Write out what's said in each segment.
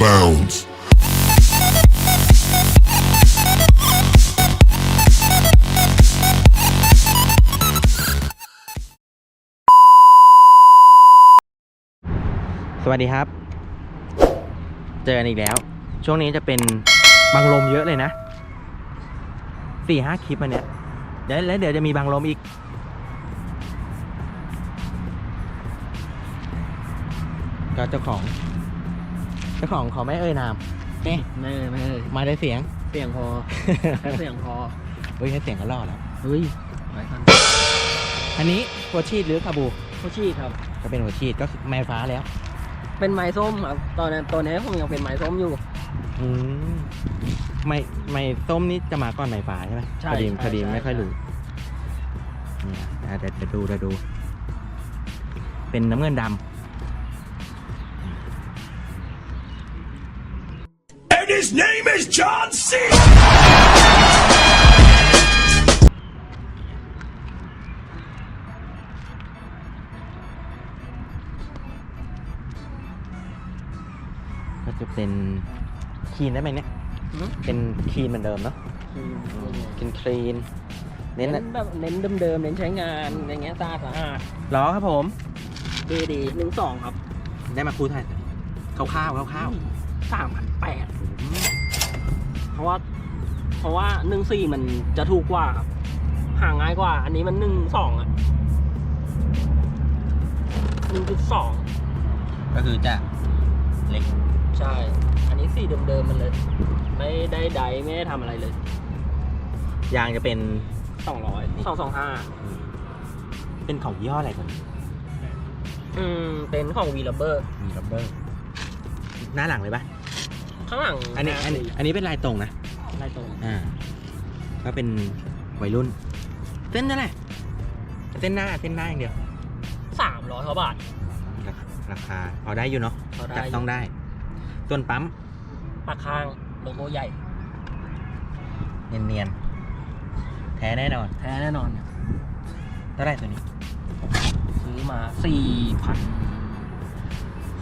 bounds. สวัสดีครับ เจอกันอีกแล้ว ช่วงนี้จะเป็นบังลมเยอะเลยนะสี่ห้าคลิปอันเนี้ยเดี๋ยวแล้วเดี๋ยวจะมีบังลมอีก ก็เจ้าของ เจ้าของเขาไม่เอ่ยนามเอ๊ะไม่ไม่มาได้เสียง เสียงพอแค่เสียงพอเฮ้ยแค่เสียงก็ล่อแล้วเฮ้ยหลายคันอันนี้หัวชีดหรือคาบูเขาชีดครับก็เป็นหัวชีดก็คือไม้ฟ้าแล้ว เป็นไม้ส้มครับตอนนั้นตัวนี้ผมยังเป็นไม้ส้มอยู่อืมไม่ไม่ส้มนี่จะมาก่อนไม้ฟ้าใช่ไหมใช่พอดีใช่พอดีใช่ไม่ค่อยรู้นี่อะเดี๋ยวเดี๋ยวดูเดี๋ยวดู เป็นน้ำเงินด And his name is John C. ำก็จะเป็นคีนได้ไหมเนี่ยหืมเป็นคีนเหมือนเดิมเนาะกินคลีน เน้เน้นนแบบเน้นเดิมๆเน้นใช้งานอย่างเงี้ยสะอาดสะอาดล้อครับผมดีดีหนึ่งสองครับ ได้มาคูถ่ายคร่าวๆคร่าวสามพันแปดเพ ราะว่า เพราะว่าหนึ่งสี่มันจะถูกกว่าครับห่างง่ายกว่า อันนี้มันหนึ่งสองอะหนึ่งจุดสองๆก็คือจะเล็ก ใช่ อันนี้สีเดิมๆมันเลย ไม่ได้ใดไม่ได้ทำอะไรเลย ยางจะเป็นสองร้อยสองสองห้าเป็นของยี่ห้ออะไรก่อนอืมเป็นของวีลเบอร์มีรับเบอร์ หน้าหลังเลยปะ ข้างหลังอันนี้อันนี้อันนี้เป็นลายตรงนะลายตรงอ่าก็เป็นวัยรุ่น เส้นนั่นแหละเส้นหน้าเส้นหน้าอย่างเดียวสามร้อยกว่าบาท ราคาราคาพอได้อยู่เนาะพอได้ จับต้องได้ ส่วนปั๊มปากข้างโลโก้ใหญ่ เนียนๆ แท้แน่นอน แท้แน่นอน เท่าไหร่ตัวนี้ ซื้อมาสี่พัน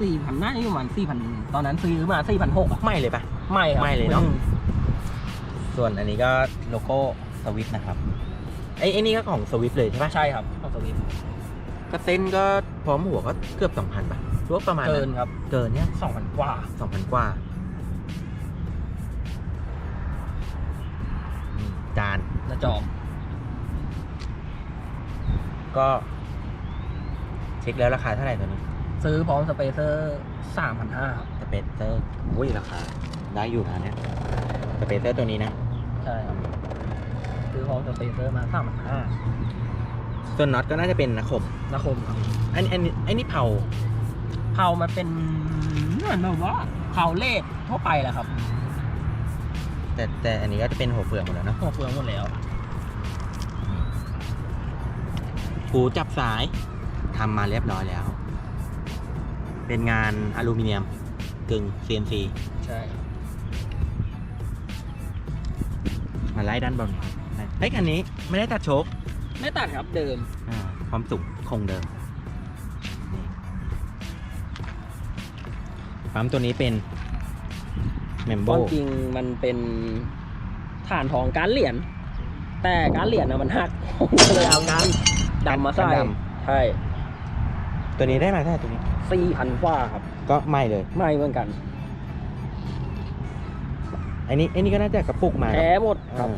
สี่พันน่าจะอยู่ประมาณสี่พันตอนนั้นซื้อมาสี่พันหกอะไม่เลยปะไม่ครับไม่เลยเนอะส่วนอันนี้ก็โลโก้สวิฟนะครับไอ้ไอ้นี่ก็ของสวิฟเลยใช่ปะใช่ครับของสวิฟก็เส้นก็พร้อมหัวก็เกือบสองพันป่ะหรือว่าประมาณเกินนั้นครับ เกินเนี่ยสองพันกว่าสองพันกว่านี่จานนะจอมก็ เช็คแล้วราคาเท่าไหร่ตัวนี้ ซื้อพร้อมสเปเซอร์สามพันห้าสเปเซอร์อุ้ยราคาได้อยู่นะเนี่ยสเปเซอร์ตัวนี้นะใช่ครับซื้อพร้อมสเปเซอร์มาสามพันห้าส่วนน็อตก็น่าจะเป็นนะคมนะคมครับอันนี้อันนี้อันนี้เผาเผามันเป็นเหมือนแบบว่าเผาเลดทั่วไปแหละครับ แต่แต่อันนี้ก็จะเป็นหัวเฟืองหมดแล้วเนาะหัวเฟืองหมดแล้วหูจับสายทำมาเรียบร้อยแล้ว เป็นงานอลูมิเนียมกึ่ง CNC ใช่ครับมาไล่ด้านบนครับเฮ้ยคันนี้ไม่ได้ตัดโชคไม่ตัดครับเดิมอ่าความสูงคงเดิมนี่ปั๊มตัวนี้เป็นเมมโบความจริงมันเป็นฐานทองการเหรียญแต่การเหรียญนะมันหักผมก็เลยเอาการดำมาใส่ใช่ ตัวนี้ได้มาเท่าไหร่ตัวนี้ สี่พันกว่าครับ ก็ไม่เลย ไม่เหมือนกันอันนี้อันนี้ก็น่าจะกระปุกมาแท้หมดเอครับอ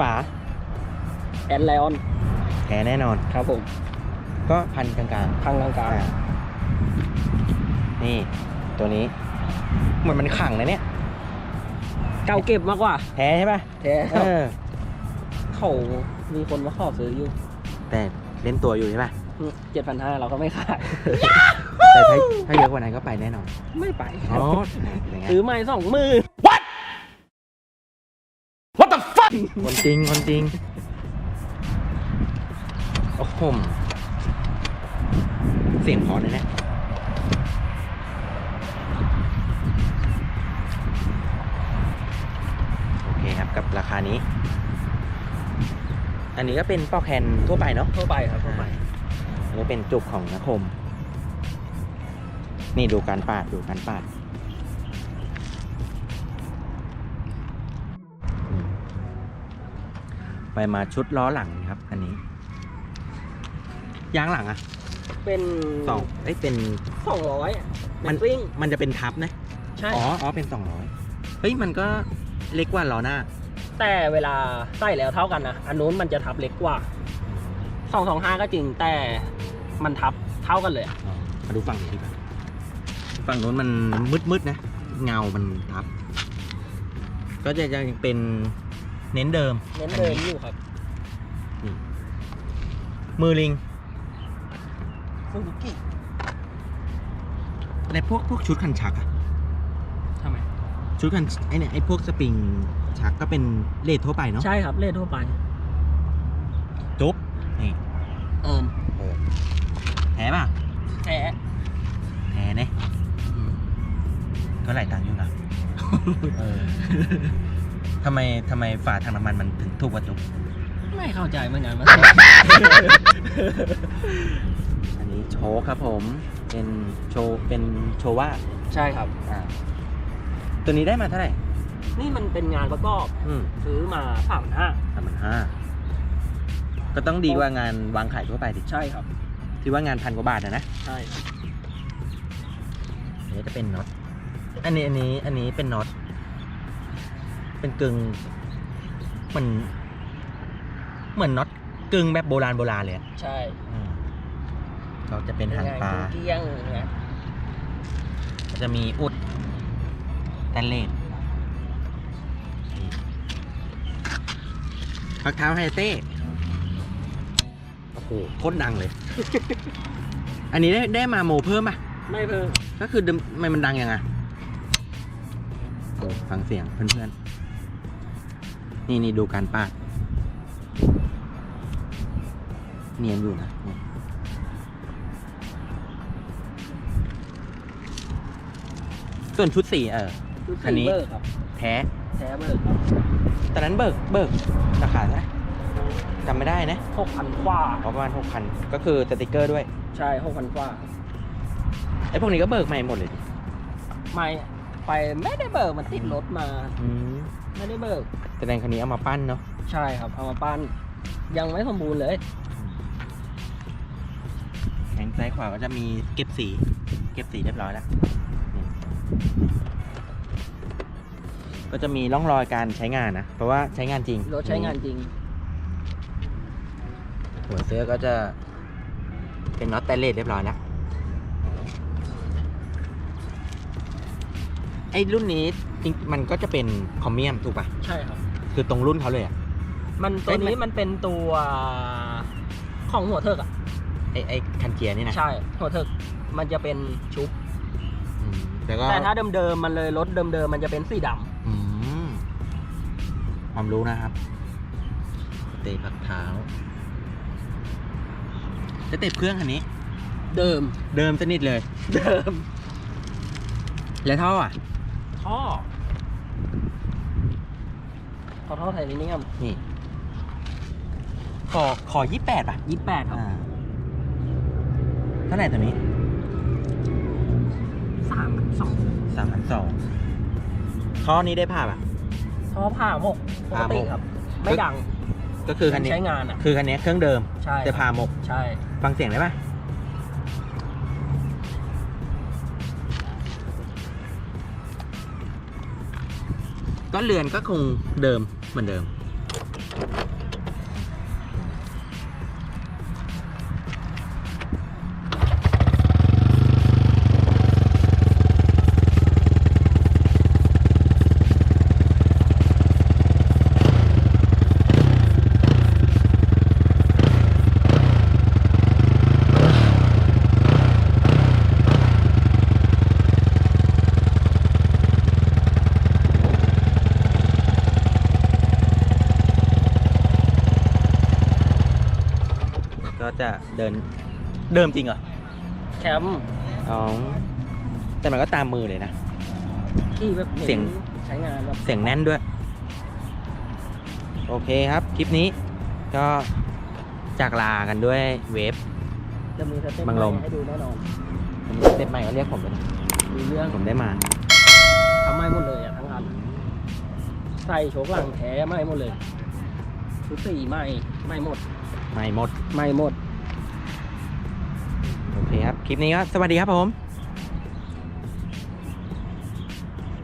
ฝาแอนไลออนแท้แน่นอน ครับผมก็พันกลางทางกลางๆอ่านี่ ตัวนี้ เหมือนมันขังนะเนี่ยๆเก่าเก็บมากกว่า แท้ใช่ป่ะแท้เออ เขามีคนมาขอซื้ออยู่ แต่เล่นตัวอยู่ใช่ป่ะ เจ็ดพันห้าเราก็ไม่ขาย แต่ถ้าถ้าเยอะกว่านั้นก็ไปแน่นอนไม่ไปอ๋ออย่างเงี้ยซื้อไม่สองหมือคนจริงคนจริงโอ้โหเสียงพอเลยนะโอเคครับกับราคานี้ อันนี้ก็เป็นปอกแคนทั่วไปเนาะ ทั่วไปครับทั่วไป อันนี้เป็นจุกของนคม นี่ดูการปาดดูการปาด ไปมาชุดล้อหลังครับ อันนี้ ยางหลังอะเป็นสองเอ้ยเป็นสองร้อยมันซิ่งมันจะเป็นทับนะใช่อ๋ออ๋อเป็นสองร้อยเฮ้ยมันก็เล็กกว่าล้อหน้า แต่เวลาใส่แล้วเท่ากันนะอันนู้นมันจะทับเล็กกว่าสองสองห้าก็จริงแต่ มันทับเท่ากันเลยอะอ๋อมาดูฝั่งนี้ดีกว่าฝั่งนู้นมันมืดๆนะ เงา มันทับ ก็จะยังเป็นเน้นเดิมเน้นเดินอยู่ครับ มือลิง ซูซูกิในพวกพวกชุดคันชักอะทำไม ชุดคันไอเนี่ยไอพวกสปริงชักก็เป็นเลททั่วไปเนาะ ใช่ครับ เลขทั่วไป จุ๊บ นี่ เอิม แท้ป่ะแท้แท้เนี่ยก็หลายตังค์อยู่นะเออทำไมทำไมฝาถังน้ำมันมันถึงถูกกว่าจุ๊บไม่เข้าใจเหมือนกันว่าอันนี้โชว์ครับผม เป็นโชว์เป็นโชว่าใช่ครับ อ่า ตัวนี้ได้มาเท่าไหร่ นี่มันเป็นงานประกอบอืมซื้อมาสามห้าสามพันห้าก็ต้องดีกว่างานวางขายทั่วไปดิใช่ครับ ที่ว่างานพันกว่าบาทนะนะใช่อันนี้จะเป็นน็อต อันนี้อันนี้อันนี้เป็นน็อต เป็นกึ่งเหมือนเหมือนน็อตกึ่งแบบโบราณโบราณเลยอะใช่อืมก็จะเป็นหางปลา เกี้ยงอย่างเงี้ยก็จะมีอุดแตนเลสพักเท้าไฮเต้ โอ้โหโคตรดังเลย อันนี้ได้ได้มาโมเพิ่มป่ะ ไม่เพิ่มก็คือเดิมทำไมมันดังยังไงโอ้ฟังเสียงเพื่อนๆ นี่นี่ดูการปาด เนียนอยู่นะนี่ส่วนชุดสีเออ ชุดอันนี้ซีเบอร์ครับแท้ แท้เบอร์ครับ ตอนนั้นเบิกเบิกราคาเท่าไหร่จำไม่ได้นะหกพันกว่าประมาณหกพันก็คือสติกเกอร์ด้วยใช่หกพันกว่าไอ้พวกนี้ก็เบิกใหม่หมดเลยดิไม่ไปไม่ได้เบิกมันติดรถมา อืมไม่ได้เบิกแสดงคันนี้เอามาปั้นเนาะใช่ครับ เอามาปั้นยังไม่สมบูรณ์เลย แข้งซ้ายขวาก็จะมีเก็บสี เก็บสีเรียบร้อยแล้วนี่ก็จะมีร่องรอยการใช้งานนะ เพราะว่าใช้งานจริง รถใช้งานจริง หัวเสื้อก็จะเป็นน็อตแตนเลสเรียบร้อยแล้วไอ้รุ่นนี้จริงมันก็จะเป็นคอมเมียมถูกปะใช่ครับ คือตรงรุ่นเขาเลยอะมันตัวนี้มันเป็นตัวของหัวเทิกอะ ไอ้ไอ้คันเกียร์นี่นะ ใช่ หัวเทิกมันจะเป็นชุบอืมแล้วก็แต่ถ้าเดิมๆมันเลยรถเดิมๆมันจะเป็นสีดำอืมความรู้นะครับ เตะพักเท้า จะเตะเครื่องคันนี้ เดิมเดิมสนิทเลย เดิมแล้วท่ออะ ท่อท่อท่อไทเทเนียมนี่ ขอขอยี่แปดป่ะยี่แปดครับอ่าเท่าไหร่ตัวนี้สามสองสามพันสองท่อนี้ได้ผ่าป่ะ ท่อผ่าหมกปกติครับไม่ดังก็คือคันนี้ ใช้งานอะ คือคันนี้เครื่องเดิม ใช่จะผ่าหมก ใช่ ฟังเสียงได้ป่ะก็เรือนก็คงเดิมเหมือนเดิม ก็จะเดินเดิมจริงเหรอแคมป์อ๋อแต่มันก็ตามมือเลยนะ ที่แบบห็นเสียง ใช้งานแบบเสียงแน่นด้วย โอเคครับ คลิปนี้ก็จากลากันด้วยเวฟ จะมีสเต็ปบังลม ให้ดูแน่นอนผมสเต็ปใหม่ก็เรียกผมเลยนะมีเรื่องผมได้มา ทำไม่หมดเลยอะทั้งอัน ใส่โชกหลังแท้ไม่หมดเลยชุดสีใหม่ใหม่หมด ไม่หมดใหม่หมด โอเคครับ คลิปนี้ก็สวัสดีครับผม